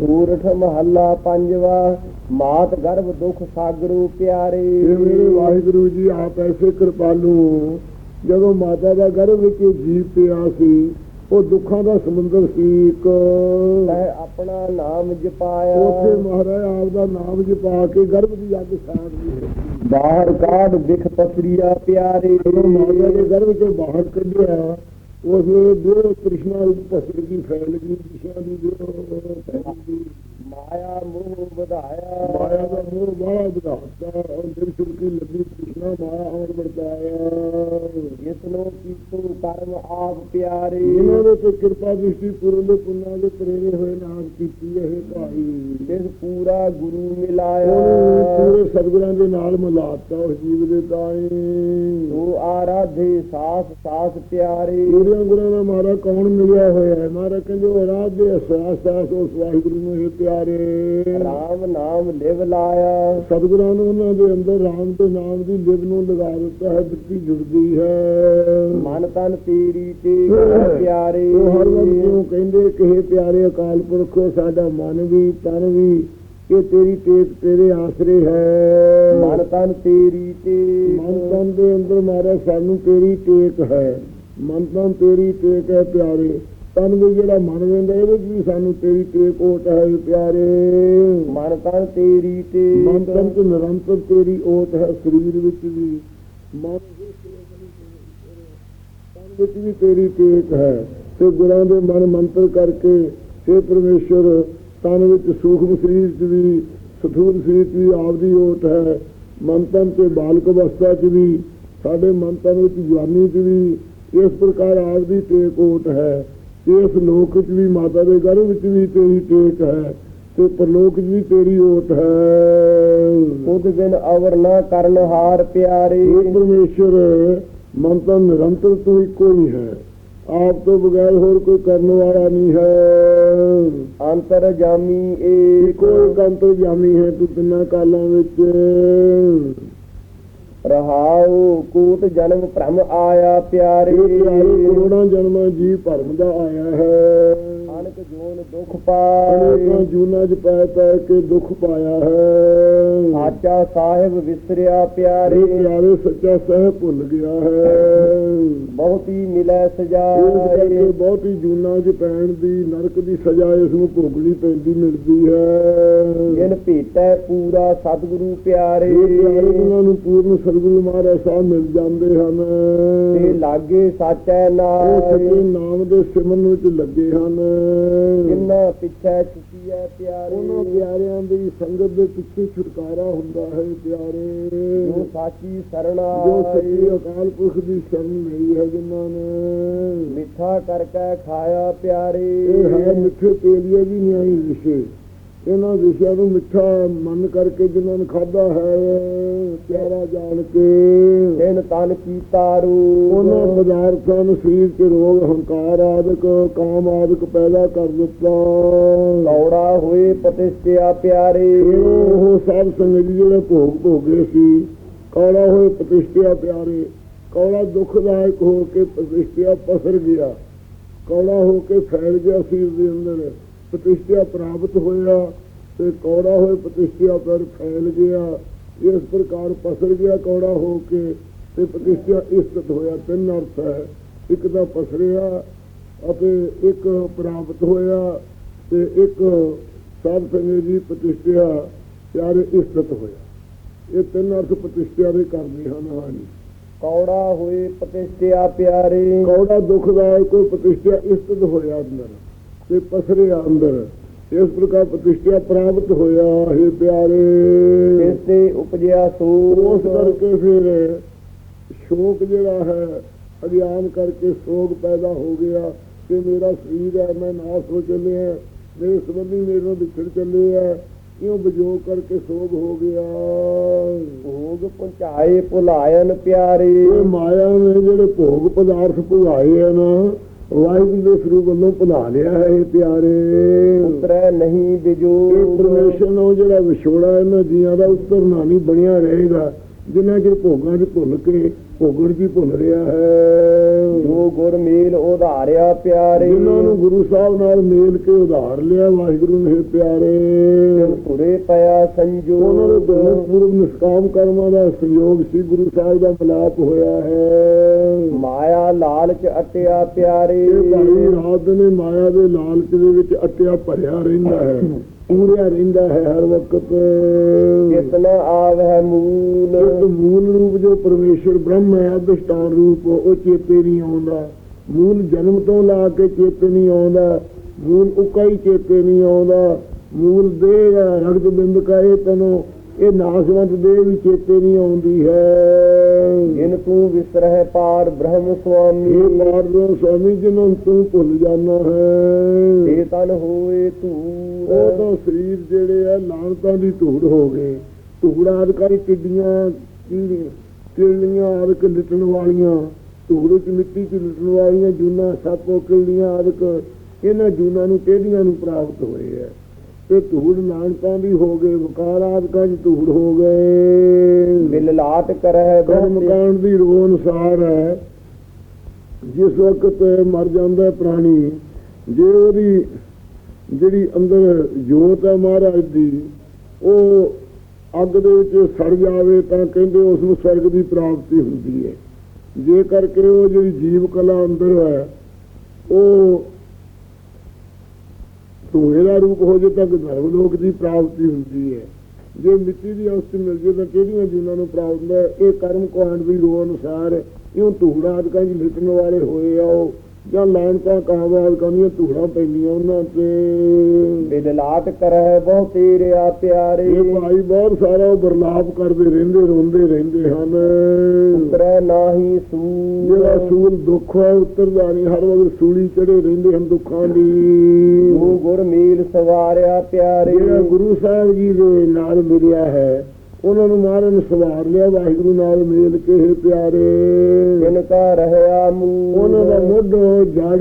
ਸੂਰਠ ਮਹੱਲਾ ਪੰਜਵਾ ਮਾਤ ਗਰਭ ਦੁਖ ਸਾਗਰੂ ਪਿਆਰੇ। ਇਹ ਮੇਰੇ ਵਾਹਿਗੁਰੂ ਜੀ ਆਪ ਐਸੇ ਕਿਰਪਾਲੂ ਜਦੋਂ ਮਾਤਾ ਦਾ ਗਰਭ ਵਿੱਚ ਜੀਵ ਪਿਆ ਸੀ ਉਹ ਦੁੱਖਾਂ ਦਾ ਸਮੁੰਦਰ ਸੀ ਇੱਕ। ਤੈ ਆਪਣਾ ਨਾਮ ਜਪਾਇਆ। ਉੱਥੇ ਮਹਾਰਾਜ ਆਪ ਦਾ ਨਾਮ ਜਪਾ ਕੇ ਗਰਭ ਦੀ ਅੱਗ ਸਾੜ ਲਈ ਬਾਹਰ ਕਾਢ ਵਿਖ ਪਸਰੀਆ ਪਿਆਰੇ। ਜਦੋਂ ਮਾਤਾ ਦੇ ਗਰਭ ਚੋਂ ਬਾਹਰ ਕੱਢਿਆ ਉਸ ਦੇ ਤ੍ਰਿਸ਼ਨਾ ਰੂਪ ਪਸਰ ਦੀ ਫੈਲ ਗਈ ਦਿਸ਼ਾ ਦੀ ਜੋ ਮਾਇਆ ਮੋਹ ਵਧਾਇਆ। ਮਾਇਆ ਦਾ ਮੋਹ ਬਾਹਲਾ ਵਧਾਤਾ ਔਰ ਦਿਲ ਸੁਰਕੀ ਲੱਗੀ ਤ੍ਰਿਸ਼ਨਾ ਮਾਇਆ ਹੋਰ ਵਰਤਾਇਆ। ਜਿਸ ਨੂੰ ਕੀਤੂ ਕਰਮ ਆਪ ਪਿਆਰੇ। ਇਹਨਾਂ ਦੇ ਤੇ ਕਿਰਪਾ ਦ੍ਰਿਸ਼ਟੀ ਪੂਰਨ ਦੇ ਪੁੰਨਾਂ ਦੇ ਪ੍ਰੇਰੇ ਹੋਏ ਨਾਮ ਕੀਤੀ ਇਹ ਭਾਈ। ਜਿਸ ਪੂਰਾ ਗੁਰੂ ਮਿਲਾਇਆ। ਪੂਰੇ ਸਤਿਗੁਰਾਂ ਦੇ ਨਾਲ ਮਿਲਾਤਾ ਉਸ ਜੀਵ ਦੇ ਤਾਈ ਤੂੰ ਆਰਾਧੇ ਸਾਸ ਸਾਸ ਪਿਆਰੇ ਪੂਰਿਆਂ ਗੁਰਾਂ ਦਾ ਮਹਾਰਾ ਕੌਣ ਮਿਲਿਆ ਹੋਇਆ ਹੈ? ਮਹਾਰਾ ਕਹਿੰਦੇ ਉਹ ਰਾਜ ਦੇ ਅਹਿਸਾਸ ਸਾਸ ਉਸ ਵਾਹਿਗੁਰੂ ਨੂੰ ਇਹ ਪਿਆਰੇ। ਰਾਮ ਨਾਮ ਲਿਵ ਲਾਇਆ। ਸਤਿਗੁਰਾਂ ਨੂੰ ਉਹਨਾਂ ਦੇ ਅੰਦਰ ਰਾਮ ਦੇ ਨਾਮ ਦੀ ਲਿਵ ਨੂੰ ਲਗਾ ਦਿੱਤਾ ਹੈ ਬਿੱਤੀ ਜੁੜਦੀ ਹੈ। ਮਨ ਤਨ ਤੇਰੀ ਤੇ ਪਿਆਰੇ। ਉਹ ਹਰ ਵਕਤ ਨੂੰ ਕਹਿੰਦੇ ਕਿ ਪਿਆਰੇ ਅਕਾਲ ਪੁਰਖੋ ਸਾਡਾ ਮਨ ਵੀ ਤਨ ਵੀ ਇਹ ਤੇਰੀ ਟੇਕ ਤੇਰੇ ਆਸਰੇ ਹੈ। ਮਨ ਤਨ ਤੇਰੀ ਤੇ ਮਨ ਤਨ ਦੇ ਅੰਦਰ ਮਾਰਾ ਸਾਨੂੰ ਤੇਰੀ ਟੇਕ ਹੈ। ਮਨ ਤਨ ਤੇਰੀ ਟੇਕ ਹੈ ਪਿਆਰੇ। ਤਨ ਵੀ ਜਿਹੜਾ ਮਨ ਵੇਂਦਾ ਇਹਦੇ ਵਿੱਚ ਵੀ ਸਾਨੂੰ ਤੇਰੀ ਟੇਕ ਓਟ ਹੈ ਪਿਆਰੇ। ਮਨ ਤਨ ਤੇਰੀ ਤੇ ਮਨ ਤਨ ਤੇ ਨਿਰੰਤਰ ਤੇਰੀ ਓਟ ਹੈ ਸਰੀਰ ਵਿੱਚ ਵੀ। ਮਨ ਤਨ ਵਿੱਚ ਵੀ ਤੇਰੀ ਟੇਕ ਹੈ। ਤੇ ਗੁਰਾਂ ਦੇ ਮਨ ਮੰਤਰ ਕਰਕੇ हे ਪਰਮੇਸ਼ਰ ਤਨ ਵਿੱਚ ਸੂਖਮ ਸਰੀਰ 'ਚ ਵੀ ਸਥੂਲ ਸਰੀਰ 'ਚ ਵੀ ਆਪਦੀ ਓਟ ਹੈ। ਮਨ ਤਨ ਤੇ ਬਾਲਕ ਅਵਸਥਾ 'ਚ ਵੀ ਸਾਡੇ ਮਨ ਤਨ ਵਿੱਚ ਜਵਾਨੀ 'ਚ ਵੀ ਇਸ ਪ੍ਰਕਾਰ ਆਪਦੀ ਟੇਕ ਓਟ ਹੈ। ਇਸ ਲੋਕ 'ਚ ਵੀ ਮਾਤਾ ਦੇ ਗਰਭ ਵਿੱਚ ਵੀ ਤੇਰੀ ਟੇਕ ਹੈ ਤੇ ਪਰਲੋਕ 'ਚ ਵੀ ਤੇਰੀ ਓਟ ਹੈ। ਖੁਦ ਬਿਨ ਅਵਰ ਨਾ ਕਰਨ ਹਾਰ ਪਿਆਰੇ। ਇਹ ਪਰਮੇਸ਼ਰ ਤਾਂ ਨਿਰੰਤਰ ਤੂੰ ਇੱਕੋ ਹੀ ਹੈ। ਆਪ ਤੋਂ ਬਗੈਰ ਹੋਰ ਕੋਈ ਕਰਨ ਵਾਲਾ ਨਹੀਂ ਹੈ। ਅੰਤਰ ਜਾਮੀ ਏ ਇੱਕੋ ਇੱਕ ਅੰਤਰਜਾਮੀ ਹੈ ਤੂੰ ਤਿੰਨਾਂ ਕਾਲਾਂ ਵਿੱਚ। ਰਹਾਉ ਕੂਟ ਜਨਮ ਭ੍ਰਮ ਆਇਆ ਪਿਆਰੇ। ਕਰੋੜਾਂ ਜਨਮਾਂ ਜੀ ਭਰਮ ਦਾ ਆਇਆ ਹੈ। ਅਨਕ ਜੋਨ ਦੁਖ ਪਾਏ। ਅਨੇਕਾਂ ਜੂਨਾਂ 'ਚ ਪੈ ਪੈ ਕੇ ਦੁੱਖ ਪਾਇਆ ਹੈ। ਸਾਚਾ ਸਾਹਿਬ ਵਿਸਰਿਆ ਪਿਆਰੇ। ਪਿਆਰੇ ਸੱਚਾ ਸਹਿ ਭੁੱਲ ਗਿਆ ਹੈ। ਬਹੁਤੀ ਮਿਲੈ ਕਰਕੇ ਬਹੁਤੀ ਜੂਨਾਂ 'ਚ ਪੈਣ ਦੀ ਨਰਕ ਦੀ ਸਜ਼ਾ ਇਸ ਨੂੰ ਭੋਗਣੀ ਪੈਂਦੀ ਮਿਲਦੀ ਹੈ। ਜਿਨ ਭੇਟੈ ਪੂਰਾ ਸਤਿਗੁਰੂ ਪਿਆਰੇ। ਪਿਆਰੇ ਉਹਨਾਂ ਨੂੰ ਪੂਰਨ ਸਤਿਗੁਰੂ ਮਹਾਰਾਜ ਸਾਹਿਬ ਮਿਲ ਜਾਂਦੇ ਹਨ। ਤੇ ਲਾਗੇ ਸਾਚੈ ਨਾਮ। ਸੱਚੇ ਨਾਮ ਦੇ ਸਿਮਰਨ ਵਿੱਚ ਲੱਗੇ ਹਨ। ਜਿੰਨਾ ਪਿੱਛੇ ਛੁੱਟੀਐ ਪਿਆਰੇ। ਉਹਨਾਂ ਪਿਆਰਿਆਂ ਦੀ ਸੰਗਤ ਦੇ ਪਿੱਛੇ ਛੁਟਕਾਰਾ ਹੁੰਦਾ ਹੈ ਪਿਆਰੇ। ਜੋ ਸਾਚੀ ਸਰਣਾ ਜੋ ਸੱਚੇ ਅਕਾਲ ਪੁਰਖ ਦੀ ਸ਼ਰਨ ਲਈ ਹੈ ਜਿਨ੍ਹਾਂ ਨੇ। ਮਿੱਠਾ ਕਰਕੇ ਖਾਇਆ ਪਿਆਰੇ। ਇਹ ਹੈ ਮਿੱਠੇ ਤੇਲੀਏ ਦੀ ਨਿਆਈ ਵਿਸ਼ੇ ਇਹਨਾਂ ਵਿਸ਼ਿਆਂ ਨੂੰ ਮਿੱਠਾ ਮੰਨ ਕਰਕੇ ਜਿਨ੍ਹਾਂ ਨੇ ਖਾਦਾ ਹੈ ਪਿਆਰਾ ਜਾਣ ਕੇ। ਤਿਨ ਤਨ ਕੀ ਤਾਰੂ। ਉਹਨਾਂ ਪਦਾਰਥਾਂ ਨੂੰ ਸਰੀਰ 'ਚ ਰੋਗ ਹੰਕਾਰ ਆਦਿਕ ਕਾਮ ਆਦਿਕ ਪੈਦਾ ਕਰ ਦਿੱਤਾ। ਲੌੜਾ ਹੋਏ ਪਤਿਸ਼ਟਿਆ ਪਿਆਰੇ। ਉਹ ਸਭ ਸੰਗਤ ਜਿਹੜੇ ਭੋਗ ਭੋਗੇ ਸੀ ਕੌੜਾ ਹੋਏ ਪ੍ਰਤਿਸ਼ਠਿਆ ਪਿਆਰੇ। ਕੌੜਾ ਦੁਖਦਾਇਕ ਹੋ ਕੇ ਪ੍ਰਤਿਸ਼ਠਿਆ ਪਸਰ ਗਿਆ। ਕੌੜਾ ਹੋ ਕੇ ਫੈਲ ਗਿਆ ਸਰੀਰ ਦੇ ਅੰਦਰ ਪ੍ਰਤਿਸ਼ਠਿਆ ਪ੍ਰਾਪਤ ਹੋਇਆ ਤੇ ਕੌੜਾ ਹੋਏ ਪ੍ਰਤਿਸ਼ਠਿਆ ਪਰ ਫੈਲ ਗਿਆ ਇਸ ਪ੍ਰਕਾਰ ਪਸਰ ਗਿਆ ਕੌੜਾ ਹੋ ਕੇ ਤੇ ਪ੍ਰਤਿਸ਼ਠਿਆ ਇਸਤ ਹੋਇਆ ਤਿੰਨ ਅਰਥ ਹੈ ਇੱਕ ਤਾਂ ਪਸਰਿਆ ਅਤੇ ਇੱਕ ਪ੍ਰਾਪਤ ਹੋਇਆ ਤੇ ਇੱਕ ਸਾਧ ਸੰਗਤ ਦੀ ਪ੍ਰਤਿਸ਼ਠਿਆ ਪਿਆਰੇ ਇਸਤ ਹੋਇਆ ਇਹ ਤਿੰਨ ਅਰਥ ਪ੍ਰਤਿਸ਼ਠਿਆ ਦੇ ਕਰਦੇ ਹਨ ਹਾਂਜੀ ਕੌੜਾ ਹੋਏ ਪਤਿਸ਼ਟਿਆ ਪਿਆਰੇ ਕੌੜਾ ਦੁਖਦਾਇਕ ਕੋਈ ਪ੍ਰਤਿਸ਼ਠਿਆ ਇਸਤ ਹੋਇਆ ਅੰਦਰ ਤੇ ਪਸਰਿਆ ਅੰਦਰ। ਇਸ ਪ੍ਰਕਾਰ ਪ੍ਰਤਿਸ਼ਠਿਆ ਪ੍ਰਾਪਤ ਹੋਇਆ ਹੈ ਪਿਆਰੇ। ਇਸ ਤੇ ਉਪਜਿਆ ਉਸ ਸੋਚ ਕਰਕੇ ਫਿਰ ਸ਼ੋਕ ਜਿਹੜਾ ਹੈ ਅਗਿਆਨ ਕਰਕੇ ਸੋਗ ਪੈਦਾ ਹੋ ਗਿਆ ਕਿ ਮੇਰਾ ਸਰੀਰ ਹੈ ਮੈਂ ਨਾਸ ਹੋ ਚੱਲਿਆ ਮੇਰੇ ਸੰਬੰਧੀ ਮੇਰੇ ਨਾਲ ਵਿਛੜ ਚੱਲੇ ਆ ਕਿਉਂ ਵਿਜੋਗ ਕਰਕੇ ਸੋਗ ਹੋ ਗਿਆ। ਭੋਗ ਪਹੁੰਚਾਏ ਭੁਲਾਇਨ ਪਿਆਰੇ। ਮਾਇਆ ਨੇ ਜਿਹੜੇ ਭੋਗ ਪਦਾਰਥ ਭੁਲਾਏ ਆ ਨਾ ਵਾਹਿਗੁਰੂ ਦੇ ਸਰੂਪ ਵੱਲੋਂ ਭੁਲਾ ਲਿਆ ਹੈ ਇਹ ਪਿਆਰੇ। ਉਤਰੈ ਨਹੀਂ ਇਹ ਬਿਜੋ ਪਰਮੇਸ਼ਰ ਨੂੰ ਜਿਹੜਾ ਵਿਛੋੜਾ ਇਹਨਾਂ ਜੀਆਂ ਦਾ ਉਤਰਨਾ ਨਹੀਂ ਬਣਿਆ ਰਹੇਗਾ। ਜਿੰਨਾ ਚਿਰ ਭੋਗਾਂ 'ਚ ਭੁੱਲ ਕੇ ਭੋਗਣ ਹੀ ਭੁੱਲ ਰਿਹਾ ਹੈ। ਜੋ ਗੁਰ ਮੇਲ ਉਧਾਰਿਆ ਪਿਆਰੇ। ਜਿਨ੍ਹਾਂ ਨੂੰ ਗੁਰੂ ਸਾਹਿਬ ਨਾਲ ਮੇਲ ਕੇ ਉਧਾਰ ਲਿਆ ਵਾਹਿਗੁਰੂ ਨੇ ਪਿਆਰੇ। ਤੁਰੇ ਪਿਆ ਉਹਨਾਂ ਦੇ ਸੰਜੋਗ ਦੋਨੋਂ ਪੂਰਵ ਨਿਸ਼ਕਾਮ ਕਰਮਾਂ ਦਾ ਸੰਯੋਗ ਸੀ ਗੁਰੂ ਸਾਹਿਬ ਦਾ ਮਿਲਾਪ ਹੋਇਆ ਹੈ। ਮਾਇਆ ਲਾਲਚ ਅਟਿਆ ਪਿਆਰੇ। ਇਹ ਭਾਈ ਰਾਤ ਨੇ ਮਾਇਆ ਦੇ ਲਾਲਚ ਦੇ ਵਿੱਚ ਅਟਿਆ ਭਰਿਆ ਰਹਿੰਦਾ ਹੈ ਪੂਰਿਆ ਰਹਿੰਦਾ ਹੈ ਹਰ ਵਕਤ। ਕਿਤਨਾ ਆਵਹਿ ਇੱਕ ਮੂਲ। ਮੂਲ ਰੂਪ ਜੋ ਪਰਮੇਸ਼ਰ ਬ੍ਰਹਮ ਹੈ ਅਧਿਸ਼ਟਾਨ ਰੂਪ ਉਹ ਚੇਤੇ ਨਹੀਂ ਆਉਂਦਾ। ਮੂਲ ਜਨਮ ਤੋਂ ਲਾ ਕੇ ਚੇਤੇ ਨਹੀਂ ਆਉਂਦਾ। ਮੂਲ ਉਕਾਈ ਚੇਤੇ ਨਹੀਂ ਆਉਂਦਾ। ਮੂਲ ਦੇਹ ਰਗਤ ਬਿੰਦ ਕਾ ਇਹ ਤਨੋ ਇਹ ਨਾਸਵੰਤ ਦੇਹ ਵੀ ਚੇਤੇ ਨਹੀਂ ਆਉਂਦੀ ਹੈ। ਜਿਨ ਤੂੰ ਵਿਸਰਹਿ ਪਾਰ ਬ੍ਰਹਮ ਸੁਆਮੀ। ਇਹ ਮਾਰਦੋ ਸਵਾਮੀ ਜਿਹਨੂੰ ਤੂੰ ਭੁੱਲ ਜਾਣਾ ਹੈ। ਇਹ ਤਨ ਹੋਏ ਉਹ ਤੂੰ ਤਾਂ ਸਰੀਰ ਜਿਹੜੇ ਆ ਲਾਣਤਾਂ ਦੀ ਧੂੜ ਹੋ ਗਏ। ਧੂੜਾਂ ਆਦਿਕਾਰੀ ਟਿੱਡੀਆਂ ਕਿਰਲੀਆਂ ਆਦਿਕ ਲਿਟਣ ਵਾਲੀਆਂ ਧੂੜ ਚ ਮਿੱਟੀ ਚ ਲਿਟਣ ਵਾਲੀਆਂ ਜੂਨਾ ਸੱਪੋ ਕਿਰਲੀਆਂ ਆਦਿਕ ਇਹਨਾਂ ਜੂਨਾਂ ਨੂੰ ਟੇਢੀਆਂ ਨੂੰ ਪ੍ਰਾਪਤ ਹੋਏ ਆ ਤੇ ਧੂੜ ਲਾਣਤਾਂ ਦੀ ਹੋ ਗਏ ਵਕਾਰ ਆਦਿਕਾਂ ਚ ਧੂੜ ਹੋ ਗਏ। ਬਿਲ ਲਾਟ ਕਰਹਿ ਕਰਮ ਕਾਂਡ ਦੀ ਰੋ ਅਨੁਸਾਰ ਹੈ ਜਿਸ ਵਕਤ ਮਰ ਜਾਂਦਾ ਹੈ ਪ੍ਰਾਣੀ ਜੇ ਉਹਦੀ ਜਿਹੜੀ ਅੰਦਰ ਜੋਤ ਹੈ ਮਹਾਰਾਜ ਦੀ ਉਹ ਅੱਗ ਦੇ ਵਿੱਚ ਸੜ ਜਾਵੇ ਤਾਂ ਕਹਿੰਦੇ ਉਸ ਨੂੰ ਸਵਰਗ ਦੀ ਪ੍ਰਾਪਤੀ ਹੁੰਦੀ ਹੈ। ਜੇ ਕਰਕੇ ਉਹ ਜਿਹੜੀ ਜੀਵ ਕਲਾ ਅੰਦਰ ਹੈ, ਉਹ ਧੂਏ ਦਾ ਰੂਪ ਹੋ ਜੇ ਤਾਂ ਗਰਭ ਲੋਕ ਦੀ ਪ੍ਰਾਪਤੀ ਹੁੰਦੀ ਹੈ। ਜੇ ਮਿੱਟੀ ਦੀ ਅਵਸਥਾ ਮਿਲ ਜੇ ਤਾਂ ਕਿਹੜੀਆਂ ਜਿਨ੍ਹਾਂ ਨੂੰ ਪ੍ਰਾਪਤ ਹੁੰਦਾ ਇਹ ਕਰਮ ਕਾਂਡ ਦੀ ਰੋ ਅਨੁਸਾਰ ਇਉਂ ਧੂੜਾ ਆਦਿਕਾਂ ਦੀ ਲਿਟਣ ਵਾਲੇ ਹੋਏ ਆ ਉਹ। ਜਾਂ ਲਾਇਨ ਤਾਂ ਕਹਾਵਾਦ ਦੀਆਂ ਧੂੜਾਂ ਪੈਂਦੀਆਂ ਉਹਨਾਂ ਤੇ। ਬਿਲ ਲਾਟ ਕਰਹਿ ਬਹੁ ਤੇਰਿਆ ਪਿਆਰੇ। ਇਹ ਭਾਈ ਬਹੁਤ ਸਾਰਾ ਉਹ ਬਰਲਾਪ ਕਰਦੇ ਰਹਿੰਦੇ ਰੋਂਦੇ ਰਹਿੰਦੇ ਹਨ। ਉਤਰੈ ਨਾਹੀ ਜਿਹੜਾ ਸੂਰ ਸੂਲ ਦੁੱਖ ਹੈ ਉਤਰਦਾ ਨਹੀਂ ਹਰ ਵਕਤ ਸੂਲੀ ਚੜੇ ਰਹਿੰਦੇ ਹਨ ਦੁੱਖਾਂ ਦੀ। ਜੋ ਗੁਰ ਮੇਲ ਸਵਾਰਿਆ ਪਿਆਰੇ। ਜਿਹੜਾ ਗੁਰੂ ਸਾਹਿਬ ਜੀ ਦੇ ਨਾਲ ਮਿਲਿਆ ਹੈ ਉਹਨਾਂ ਨੂੰ ਮਹਾਰਾਜ ਨੇ ਸਵਾਰ ਲਿਆ ਵਾਹਿਗੁਰੂ ਨਾਲ ਮੇਲ ਕੇ ਪਿਆਰੇ। ਜਿਨ ਕਾ ਰਹਿਆ ਮੂਲ ਉਹਨਾਂ ਦਾ ਮੁੱਢ ਜੜ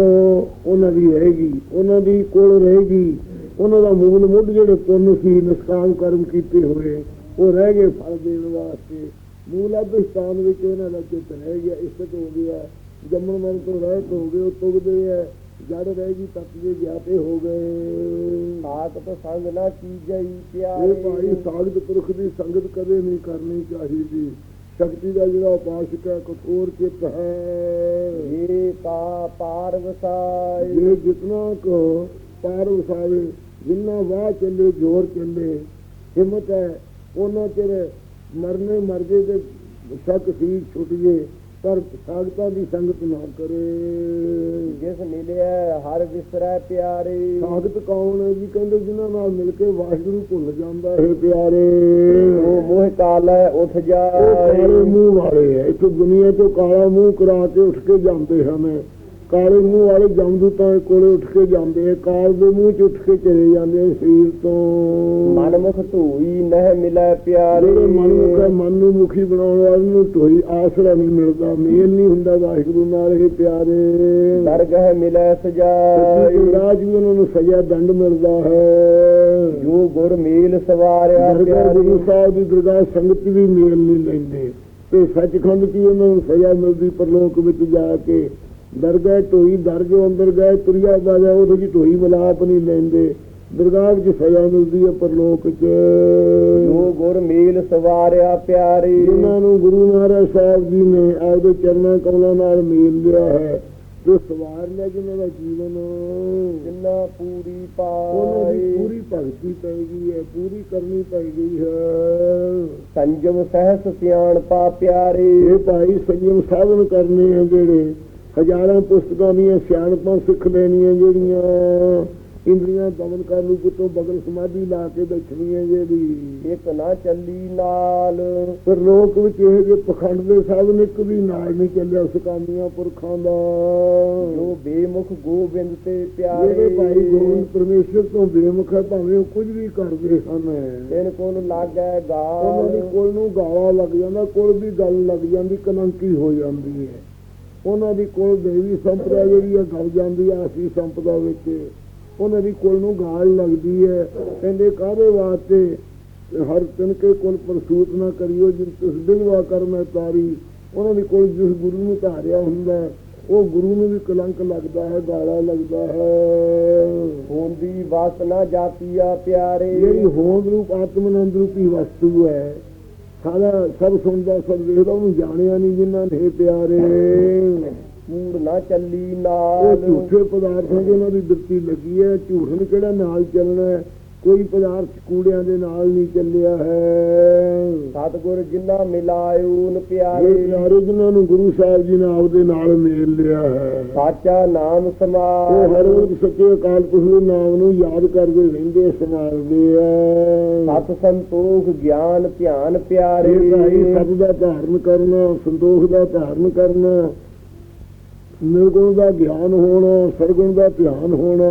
ਉਹਨਾਂ ਦੀ ਰਹੇਗੀ ਉਹਨਾਂ ਦੀ ਕੋਲ ਰਹੇਗੀ। ਉਹਨਾਂ ਦਾ ਮੂਲ ਮੁੱਢ ਜਿਹੜੇ ਪੁੰਨ ਸੀ ਨਿਸ਼ਕਾਮ ਕਰਮ ਕੀਤੇ ਹੋਏ ਉਹ ਰਹਿ ਗਏ ਫਲ ਦੇਣ ਵਾਸਤੇ। ਮੂਲ ਅਧਿਸ਼ਟਾਨ ਵਿੱਚ ਉਹਨਾਂ ਦਾ ਚਿੱਤ ਰਹਿ ਗਿਆ ਇਸਤ ਹੋ ਗਿਆ ਜੰਮਣ ਮਰਨ ਤੋਂ ਰਹਿਤ ਹੋ ਗਏ ਉਹ ਤੁਗਦੇ ਹੈ ਜੜ ਰਹੇਗੀ ਜੇ ਗਿਆਤੇ ਹੋ ਗਏ। ਸਾਖਤ ਸੰਗ ਨਾ ਕੀਜਈ ਇਹ ਪਿਆਰੇ। ਭਾਈ ਸਾਗਤ ਪੁਰਖ ਦੀ ਸੰਗਤ ਕਦੇ ਨਹੀਂ ਕਰਨੀ ਚਾਹੀਦੀ। ਸ਼ਕਤੀ ਦਾ ਜਿਹੜਾ ਉਪਾਸਕ ਹੈ ਕਠੋਰ ਚਿੱਤ ਹੈ। ਇਹ ਕਾ ਪਾਰ ਜੇ ਜਿਤਨਾ ਕੋ ਪਾਰ ਵਸਾਵੇ ਜਿੰਨਾ ਵਾਹ ਚੱਲੇ ਜ਼ੋਰ ਚੱਲੇ ਹਿੰਮਤ ਹੈ ਉਹਨਾਂ ਚਿਰ ਮਰਨੇ ਮਰ ਜੇ ਤੇ ਸ਼ੱਕ ਸੀ ਛੁੱਟ ਜੇ। ਪਰ ਸਾਗਤਾਂ ਦੀ ਸੰਗਤ ਨਾ ਕਰੇ। ਜਿਸ ਮਿਲਿਆ ਹਰ ਵਿਸਰੈ ਪਿਆਰੇ। ਸਾਗਤ ਕੌਣ ਹੈ ਜੀ? ਕਹਿੰਦੇ ਜਿਨ੍ਹਾਂ ਨਾਲ ਮਿਲ ਕੇ ਵਾਹਿਗੁਰੂ ਭੁੱਲ ਜਾਂਦਾ ਹੈ ਪਿਆਰੇ। ਉਹ ਮੋਹ ਕਾਲੈ ਉੱਠ ਉਹ ਜਾਏ। ਕਾਲੇ ਮੂੰਹ ਵਾਲੇ ਹੈ। ਇੱਥੇ ਦੁਨੀਆ ਤੋਂ ਕਾਲਾ ਮੂੰਹ ਕਰਾ ਕੇ ਉੱਠ ਕੇ ਜਾਂਦੇ ਹਨ। ਕਾਲੇ ਮੂੰਹ ਵਾਲੇ ਜਮਦੂਤਾਂ ਕੋਲੇ ਉੱਠ ਕੇ ਜਾਂਦੇ ਆ ਕਾਲ ਦੇ ਮੂੰਹ ਚ ਉੱਠ ਕੇ ਚਲੇ ਜਾਂਦੇ ਆ ਸਰੀਰ ਤੋਂ। ਮਨ ਮੁਖ ਧੂਈ ਨਹਿ ਮਿਲੈ ਪਿਆਰੇ। ਹੈ, ਮਨ ਨੂੰ ਮੁਖੀ ਬਣਾਉਣ ਵਾਲੇ ਨੂੰ ਕੋਈ ਆਸਰਾ ਨਹੀਂ ਮਿਲਦਾ ਮੇਲ ਨਹੀਂ ਹੁੰਦਾ ਵਾਹਿਗੁਰੂ ਨਾਲ ਇਹ ਪਿਆਰੇ। ਦਰਗਹ ਮਿਲੈ ਸਜਾਈ ਰਾਜ ਵੀ ਉਹਨਾਂ ਨੂੰ ਸਜ਼ਾ ਦੰਡ ਮਿਲਦਾ ਹੈ। ਜੋ ਗੁਰ ਮੇਲ ਸਵਾਰਿਆ ਦਰਗਾਹ ਗੁਰੂ ਪਿਆਰੇ। ਸਾਹਿਬ ਦੀ ਦਰਗਾਹ ਸੰਗਤ ਵੀ ਮੇਲ ਨਹੀਂ ਲੈਂਦੇ। ਤੇ ਸੱਚਖੰਡ ਕੀ ਉਹਨਾਂ ਨੂੰ ਸਜ਼ਾ ਮਿਲਦੀ ਪਰਲੋਕ ਵਿੱਚ ਜਾ ਕੇ। ਦਰਗਾਹ ਢੋਈ ਦਰਜੋ ਅੰਦਰ ਗਏ ਤੁਰਿਆ ਬਾਜਾ ਉਹਦੇ ਚ ਢੋਈ ਮਲਾਪ ਨਹੀਂ ਲੈਂਦੇ। ਦਰਗਾਹ ਵਿੱਚ ਸਜ਼ਾ ਮਿਲਦੀ ਹੈ ਪਰਲੋਕ ਚ। ਜੋ ਗੁਰ ਮੇਲ ਸਵਾਰਿਆ ਪਿਆਰੇ। ਜਿਨ੍ਹਾਂ ਨੂੰ ਗੁਰੂ ਮਹਾਰਾਜ ਸਾਹਿਬ ਜੀ ਨੇ ਆਪਦੇ ਚਰਨਾਂ ਕਮਲਾਂ ਨਾਲ ਮੇਲ ਲਿਆ ਹੈ ਜੋ ਸਵਾਰ ਲਿਆ ਜਿਨ੍ਹਾਂ ਦਾ ਜੀਵਨ। ਜਿੰਨਾ ਪੂਰੀ ਪਾਈ। ਪੂਰੀ ਭਗਤੀ ਪੈ ਗਈ ਹੈ ਪੂਰੀ ਕਰਨੀ ਪੈ ਗਈ ਹੈ। ਸੰਜਮ ਸਹਿਸ ਸਿਆਣ ਪਾ ਪਿਆਰੇ। ਇਹ ਭਾਈ ਸੰਯਮ ਸਾਧਨ ਕਰਨੇ ਆ ਜਿਹੜੇ ਹਜ਼ਾਰਾਂ ਪੁਸਤਕਾਂ ਦੀਆਂ ਸਿਆਣਪਾਂ ਸਿੱਖ ਲੈਣੀਆਂ ਜਿਹੜੀਆਂ ਇੰਦਰੀਆਂ ਦਮਨ ਕਰਨ ਨੂੰ ਕਿਤੋਂ ਬਗਲ ਸਮਾਧੀ ਲਾ ਕੇ ਬੈਠਣੀਆਂ ਜਿਹੜੀ। ਇੱਕ ਨਾ ਚੱਲੀ ਨਾਲ ਪਰ ਲੋਕ ਵਿੱਚ ਇਹ ਜੇ ਪਖੰਡ ਦੇ ਸਾਧਨ ਇੱਕ ਵੀ ਨਾਲ ਨਹੀਂ ਚੱਲਿਆ ਸੁਕਾਮੀਆਂ ਪੁਰਖਾਂ ਦਾ। ਜੋ ਬੇਮੁਖ ਗੋਬਿੰਦ ਤੇ ਜਿਹੜੇ ਭਾਈ ਪਿਆਰੇ ਗੋਬਿੰਦ ਪਰਮੇਸ਼ਰ ਤੋਂ ਬੇਮੁਖ ਹੈ ਭਾਵੇਂ ਉਹ ਕੁਝ ਵੀ ਕਰਦੇ ਹਨ ਤਿਨ ਕੋਨ ਲਾਗੈ ਉਹਨਾਂ ਦੀ ਗਾਲ ਕੋਲ ਨੂੰ ਗਾਲਾ ਲੱਗ ਜਾਂਦਾ ਕੋਲ ਵੀ ਗੱਲ ਲੱਗ ਜਾਂਦੀ ਕਲੰਕੀ ਹੋ ਜਾਂਦੀ ਹੈ। ਉਹਨਾਂ ਦੀ ਕੋਲ ਦੇਵੀ ਸੰਪਦਾ ਜਿਹੜੀ ਹੈ ਗਲ ਜਾਂਦੀ ਹੈ ਅਸੀਂ ਸੰਪਦਾ ਵਿੱਚ। ਉਹਨਾਂ ਦੀ ਕੋਲ ਨੂੰ ਗਾਲ ਲੱਗਦੀ ਹੈ। ਕਹਿੰਦੇ ਕਾਹਦੇ ਵਾਸਤੇ? ਹਰ ਤਿਨਕੇ ਕੋਲ ਪ੍ਰਸੂਤ ਨਾ ਕਰਿਓ ਜਿਨ ਤਿਸ ਬਿਲਵਾ ਕਰ ਮੈਂ ਤਾਰੀ। ਉਹਨਾਂ ਦੇ ਕੋਲ ਜਿਸ ਗੁਰੂ ਨੂੰ ਧਾਰਿਆ ਹੁੰਦਾ ਉਹ ਗੁਰੂ ਨੂੰ ਵੀ ਕਲੰਕ ਲੱਗਦਾ ਹੈ ਗਾਲਾ ਲੱਗਦਾ ਹੈ। ਹੁੰਦੀ ਵਾਸਨਾ ਜਾਤੀਆ ਪਿਆਰੇ। ਜਿਹੜੀ ਹੋਂਦ ਰੂਪ ਆਤਮਨੰਦ ਰੂਪੀ ਵਸਤੂ ਹੈ ਸਾਰਾ ਸਭ ਸੁਣਦਾ ਸਭ ਵੇਖਦਾ ਉਹਨੂੰ ਜਾਣਿਆ ਨਹੀਂ ਜਿਨ੍ਹਾਂ ਨੇ ਪਿਆਰੇ। ਕੂੜ ਨਾ ਚੱਲੀ ਨਾਲ। ਝੂਠੇ ਪਦਾਰਥਾਂ ਦੀ ਉਹਨਾਂ ਦੀ ਦਿੱਤੀ ਲੱਗੀ ਹੈ ਝੂਠ ਨੂੰ ਕਿਹੜਾ ਨਾਲ ਚੱਲਣਾ ਹੈ। ਕੋਈ ਪਦਾਰਥ ਕੂੜਿਆਂ ਦੇ ਨਾਲ ਨਹੀਂ ਚੱਲਿਆ ਹੈ। ਸਤਗੁਰ ਜਿਨ੍ਹਾਂ ਮਿਲਾਇਓ ਨ ਇਹ ਪਿਆਰੇ ਪਿਆਰੇ ਜਿਨ੍ਹਾਂ ਨੂੰ ਗੁਰੂ ਸਾਹਿਬ ਜੀ ਨੇ ਆਪਦੇ ਨਾਲ ਮੇਲ ਲਿਆ ਹੈ। ਸਾਚਾ ਨਾਮ ਉਹ ਸਮਾਰ ਹਰ ਰੋਜ਼ ਸੱਚੇ ਅਕਾਲ ਪੁਰਖ ਦੇ ਨਾਮ ਨੂੰ ਯਾਦ ਕਰਦੇ ਰਹਿੰਦੇ ਸਮਾਰਦੇ ਆ। ਸਤ ਸੰਤੋਖ ਗਿਆਨ ਧਿਆਨ ਪਿਆਰੇ। ਇਹ ਭਾਈ ਸਭ ਦਾ ਧਾਰਨ ਕਰਨਾ ਸੰਤੋਖ ਦਾ ਧਾਰਨ ਕਰਨਾ ਨਿਰਗੁਣ ਦਾ ਗਿਆਨ ਹੋਣਾ ਸਰਗੁਣ ਦਾ ਧਿਆਨ ਹੋਣਾ।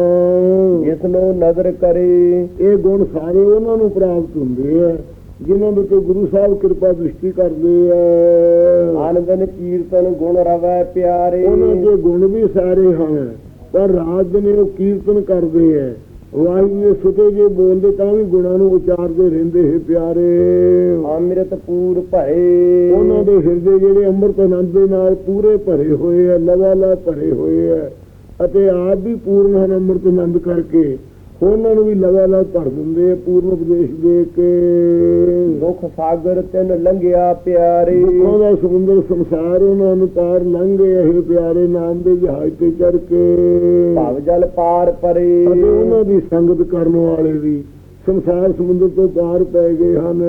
ਜਿਸ ਨੂੰ ਨਜ਼ਰ ਕਰੇ। ਇਹ ਗੁਣ ਸਾਰੇ ਉਹਨਾਂ ਨੂੰ ਪ੍ਰਾਪਤ ਹੁੰਦੇ ਆ ਜਿਨ੍ਹਾਂ ਦੇ ਉੱਤੇ ਗੁਰੂ ਸਾਹਿਬ ਕਿਰਪਾ ਦ੍ਰਿਸ਼ਟੀ ਕਰਦੇ ਆ। ਆਨੰਦਨ ਕੀਰਤਨ ਗੁਣ ਰਵੈ ਪਿਆਰੇ। ਉਹਨਾਂ ਦੇ ਗੁਣ ਵੀ ਸਾਰੇ ਹਨ ਪਰ ਰਾਤ ਦਿਨ ਉਹ ਕੀਰਤਨ ਕਰਦੇ ਆ। ਵਾਹਿਗੁਰੂ ਦੇ ਸੁਤੇ ਜੇ ਬੋਲਦੇ ਤਾਂ ਵੀ ਗੁਣਾਂ ਨੂੰ ਉਚਾਰਦੇ ਰਹਿੰਦੇ ਹੈ ਪਿਆਰੇ। ਅੰਮ੍ਰਿਤ ਪੂਰ ਭਰੇ। ਉਹਨਾਂ ਦੇ ਹਿਰਦੇ ਜਿਹੜੇ ਅੰਮ੍ਰਿਤ ਆਨੰਦ ਦੇ ਨਾਲ ਪੂਰੇ ਭਰੇ ਹੋਏ ਆ ਲਗਾਲਾ ਭਰੇ ਹੋਏ ਆ ਅਤੇ ਆਪ ਵੀ ਪੂਰਨ ਹਨ ਅੰਮ੍ਰਿਤ ਆਨੰਦ ਕਰਕੇ। ਉਹਨਾਂ ਨੂੰ ਵੀ ਲਗਾਲਾ ਭਰ ਦਿੰਦੇ ਆ ਪੂਰਨ ਉਪਦੇਸ਼ ਦੇ ਕੇ। ਦੁਖ ਸਾਗਰ ਤਿਨ ਲੰਘਿਆ ਪਿਆਰੇ। ਦੁੱਖਾਂ ਦਾ ਸਮੁੰਦਰ ਸੰਸਾਰ ਉਹਨਾਂ ਨੂੰ ਪਾਰ ਲੰਘ ਇਹ ਪਿਆਰੇ ਨਾਮ ਦੇ ਜਹਾਜ਼ ਤੇ ਚੜ ਕੇ। ਭਵ ਜਲ ਪਾਰ ਪਰੇ। ਅਤੇ ਉਹਨਾਂ ਦੀ ਸੰਗਤ ਕਰਨ ਵਾਲੇ ਵੀ ਸੰਸਾਰ ਸਮੁੰਦਰ ਤੋਂ ਪਾਰ ਪੈ ਗਏ ਹਨ।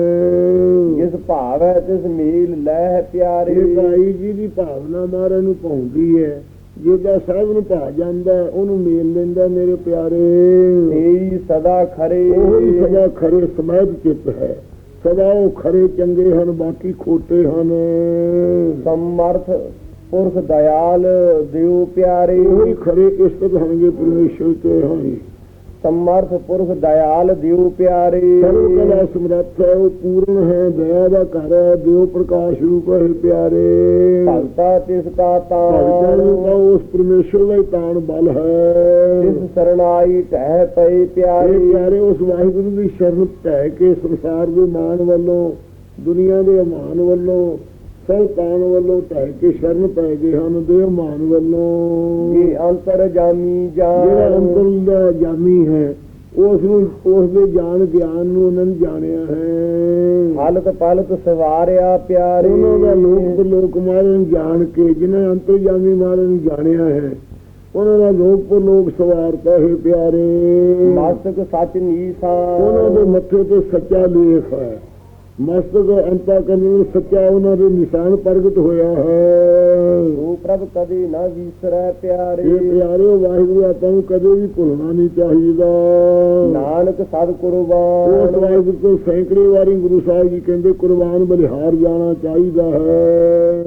ਜਿਸ ਭਾਵ ਹੈ ਤਿਸ ਮੇਲ ਲੈ ਪਿਆਰੇ। ਇਹ ਭਾਈ ਜੀ ਦੀ ਭਾਵਨਾ ਮਾਰਨ ਨੂੰ ਪਾਉਂਦੀ ਹੈ। ਜਿਹਦਾ ਸਾਹਿਬ ਨੂੰ ਭਾ ਜਾਂਦਾ ਉਹਨੂੰ ਮੇਲ ਲੈਂਦਾ ਮੇਰੇ ਪਿਆਰੇ। ਤੇਰੀ ਸਦਾ ਖਰੇ। ਉਹ ਸਦਾ ਖਰੇ ਸਮੈਦ ਚਿੱਤ ਹੈ। ਸਦਾ ਉਹ ਖਰੇ ਚੰਗੇ ਹਨ ਬਾਕੀ ਖੋਟੇ ਹਨ। ਸਮਰਥ ਪੁਰਖ ਦਇਆਲ ਦਿਓ ਪਿਆਰੇ। ਉਹ ਹੀ ਖਰੇ ਇਸਤ ਹਨਗੇ ਪਰਮੇਸ਼ਰ ਤੇ ਹਨ ਸਮਰਥ ਪੁਰਖ ਦਇਆਲ ਦਿਓ ਪਿਆਰੇ। ਸਰਵ ਕਲਾ ਸਮਰੱਥ ਹੈ ਉਹ ਪੂਰਨ ਹੈ ਦਇਆ ਦਾ ਘਰ ਹੈ ਦਿਓ ਪ੍ਰਕਾਸ਼ ਰੂਪ ਹੈ ਪਿਆਰੇ। ਭਗਤਾ ਤਿਸ ਨੂੰ ਤਾਣ ਉਸ ਪਰਮੇਸ਼ਰ ਦਾ ਤਾਣ ਬਲ ਹੈ। ਤਿਸ ਸਰਣਾਈ ਟਹਿ ਪਏ ਇਹ ਪਿਆਰੇ ਪਿਆਰੇ ਉਸ ਵਾਹਿਗੁਰੂ ਦੀ ਸ਼ਰਨ ਢਹਿ ਕੇ ਸੰਸਾਰ ਦੇ ਮਾਨ ਵੱਲੋਂ ਦੁਨੀਆ ਦੇ ਅਮਾਨ ਵੱਲੋਂ ਸਭ ਤਾਣ ਵੱਲੋਂ ਢਹਿ ਕੇ ਸ਼ਰਨ ਪੈ ਗਏ ਹਨ ਦੇ ਅਮਾਨ ਵੱਲੋਂ। ਇਹ ਅੰਤਰ ਜਾਮੀ ਜਿਹੜਾ ਜਾਨ ਅੰਦਰ ਦਾ ਜਾਮੀ ਹੈ ਉਸ ਨੂੰ ਉਸ ਦੇ ਜਾਣ ਗਿਆਨ ਨੂੰ ਉਹਨਾਂ ਨੇ ਜਾਣਿਆ ਹੈ। ਹਾਲਤ ਪਲਤ ਸਵਾਰਿਆ ਪਿਆਰੇ। ਉਹਨਾਂ ਦਾ ਲੋਕ ਲੋਕ ਮਾਰਨ ਜਾਣ ਕੇ ਜਿਨ੍ਹਾਂ ਅੰਤਰ ਜਾਮੀ ਮਾਰਨ ਜਾਣਿਆ ਹੈ ਉਹਨਾਂ ਦਾ ਲੋਕ ਪਰ ਲੋਕ ਸਵਾਰਤਾ ਹੈ ਪਿਆਰੇ। ਮਸਤਕ ਸੱਚ ਨੀਸਾਨ ਉਹਨਾਂ ਦੇ ਮੱਥੇ ਤੇ ਸੱਚਾ ਲੇਖ ਹੈ। ਮਸਤਕ ਅੰਤਾ ਕਰਨ ਸੱਚਾ ਉਹਨਾਂ ਦੇ ਨਿਸ਼ਾਨ ਪ੍ਰਗਟ ਹੋਇਆ ਹੈ। ਉਹ ਪ੍ਰਭ ਕਦੇ ਨਾ ਵਿਸਰੈ ਪਿਆਰੇ। ਇਹ ਪਿਆਰਿਓ ਵਾਹਿਗੁਰੂ ਆਪਾਂ ਨੂੰ ਕਦੇ ਵੀ ਭੁੱਲਣਾ ਨਹੀਂ ਚਾਹੀਦਾ। ਨਾਨਕ ਸਦ ਉਸ ਕੁਰਬਾਨ ਵਾਹਿਗੁਰੂ ਤੋਂ ਸੈਂਕੜੇ ਵਾਰੀ ਗੁਰੂ ਸਾਹਿਬ ਜੀ ਕਹਿੰਦੇ ਕੁਰਬਾਨ ਬਲਿਹਾਰ ਜਾਣਾ ਚਾਹੀਦਾ ਹੈ।